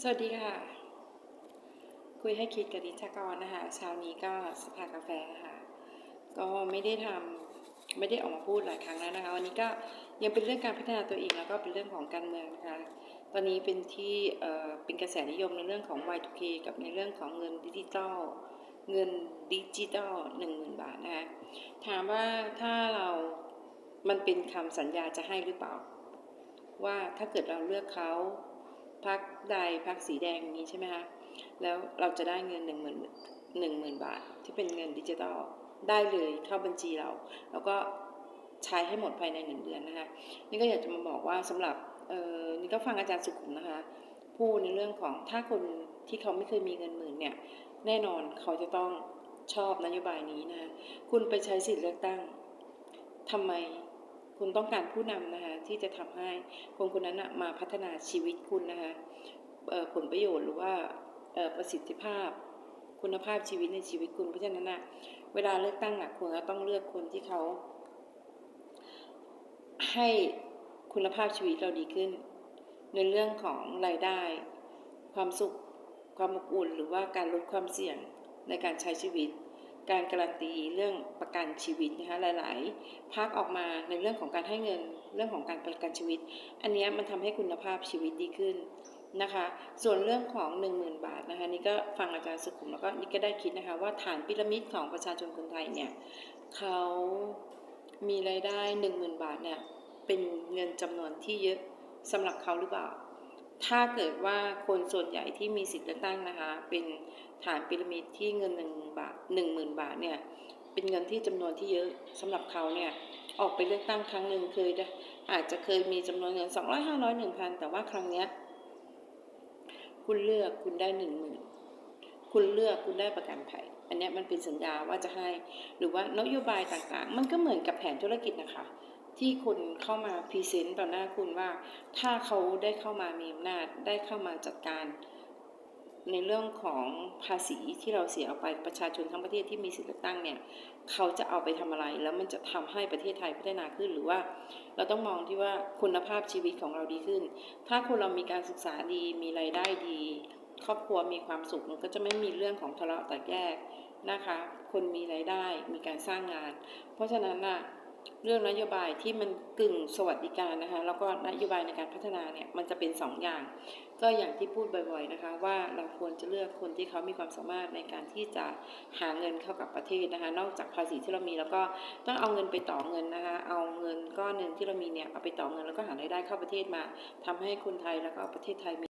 สวัสดีค่ะ คุยให้คิดกับดิชากรนะคะเช้านี้ก็สภากาแฟค่ะก็ไม่ได้ทำไม่ได้ออกมาพูดหลายครั้งแล้วนะคะ วันนี้ก็ยังเป็นเรื่องการพัฒนาตัวเองแล้วก็เป็นเรื่องของการเมืองนะคะ ตอนนี้เป็นที่เอ่อเป็นกระแสนิยมในเรื่องของ Y2K กับในเรื่องของเงินดิจิตอลเงินดิจิตอลหนึ่งหมื่นบาทนะคะถามว่าถ้าเรามันเป็นคำสัญญาจะให้หรือเปล่า ว่าถ้าเกิดเราเลือกเขา พักใดพักสีแดงอย่างนี้ใช่ไหมคะ แล้วเราจะได้เงินหนึ่งหมื่นหนึ่งหมื่นบาท ที่เป็นเงินดิจิตอลได้เลยเข้าบัญชีเรา แล้วก็ใช้ให้หมดภายในหนึ่งเดือนนะคะ นี่ก็อยากจะมาบอกว่าสำหรับเออนี่ก็ฟังอาจารย์สุขุมนะคะพูดในเรื่องของถ้าคนที่เขาไม่เคยมีเงินหมื่นเนี่ยแน่นอนเขาจะต้องชอบนโยบายนี้นะคะคุณไปใช้สิทธิ์เลือกตั้งทำไม คุณต้องการผู้นำนะคะที่จะทำให้คนคนนั้นมาพัฒนาชีวิตคุณนะคะผลประโยชน์หรือว่าประสิทธิภาพ คุณภาพชีวิตในชีวิตคุณเพราะฉะนั้นนะเวลาเลือกตั้งนะคุณก็ต้องเลือกคนที่เขาให้คุณภาพชีวิตเราดีขึ้น ในเรื่องของรายได้ ความสุขความอบอุ่น หรือว่าการลดความเสี่ยงในการใช้ชีวิต การการันตีเรื่องประกันชีวิตนะคะหลาย ๆ ภาคออกมาในเรื่องของการให้เงินเรื่องของการประกันชีวิต อันนี้มันทำให้คุณภาพชีวิตดีขึ้นนะคะ ส่วนเรื่องของ 10,000 บาทนะคะนี่ก็ฟังอาจารย์สุขุมแล้วก็นี่ก็ได้คิดนะคะว่าฐานพีระมิดของประชาชนคนไทยเนี่ยเขามีรายได้ 10,000 บาทเนี่ยเป็นเงินจำนวนที่เยอะสำหรับเขาหรือเปล่า ถ้าเกิดว่าคนส่วนใหญ่ที่มีสิทธิ์เลือกตั้งนะคะ เป็นฐานพีระมิดที่เงินหนึ่งบาทหนึ่งหมื่นบาทเนี่ยเป็นเงินที่จำนวนที่เยอะสำหรับเขาเนี่ยออกไปเลือกตั้งครั้งหนึ่งเคยอาจจะเคยมีจำนวนเงินสองร้อยห้าร้อยหนึ่งพันแต่ว่าครั้งเนี้ยคุณเลือกคุณได้หนึ่งหมื่นคุณเลือกคุณได้ประกันภัย อันนี้มันเป็นสัญญาว่าจะให้ หรือว่านโยบายต่างๆ มันก็เหมือนกับแผนธุรกิจนะคะ ที่คุณเข้ามาพรีเซนต์ต่อหน้าคุณว่า ถ้าเขาได้เข้ามามีอำนาจได้เข้ามาจัดการ ในเรื่องของภาษีที่เราเสียออกไปประชาชนทั้งประเทศที่มีสิทธิเลือกตั้งเนี่ยเขาจะเอาไปทำอะไร แล้วมันจะทำให้ประเทศไทยพัฒนาขึ้นหรือว่า เราต้องมองที่ว่าคุณภาพชีวิตของเราดีขึ้น ถ้าคนเรามีการศึกษาดีมีรายได้ดี ครอบครัวมีความสุขมันก็จะไม่มีเรื่องของทะเลาะแตกแยกนะคะ คนมีรายได้มีการสร้างงาน เพราะฉะนั้นน่ะ เรื่องนโยบายที่มันกึ่งสวัสดิการนะคะ แล้วก็นโยบายในการพัฒนาเนี่ยมันจะเป็นสองอย่าง ก็อย่างที่พูดบ่อยๆนะคะ ว่าเราควรจะเลือกคนที่เขามีความสามารถในการที่จะหาเงินเข้ากับประเทศนะคะ นอกจากภาษีที่เรามีแล้วก็ต้องเอาเงินไปต่อเงินนะคะ เอาเงินก้อนหนึ่งที่เรามีเนี่ยเอาไปต่อเงินแล้วก็หารายได้เข้าประเทศมาทำให้คนไทยแล้วก็ประเทศไทยมี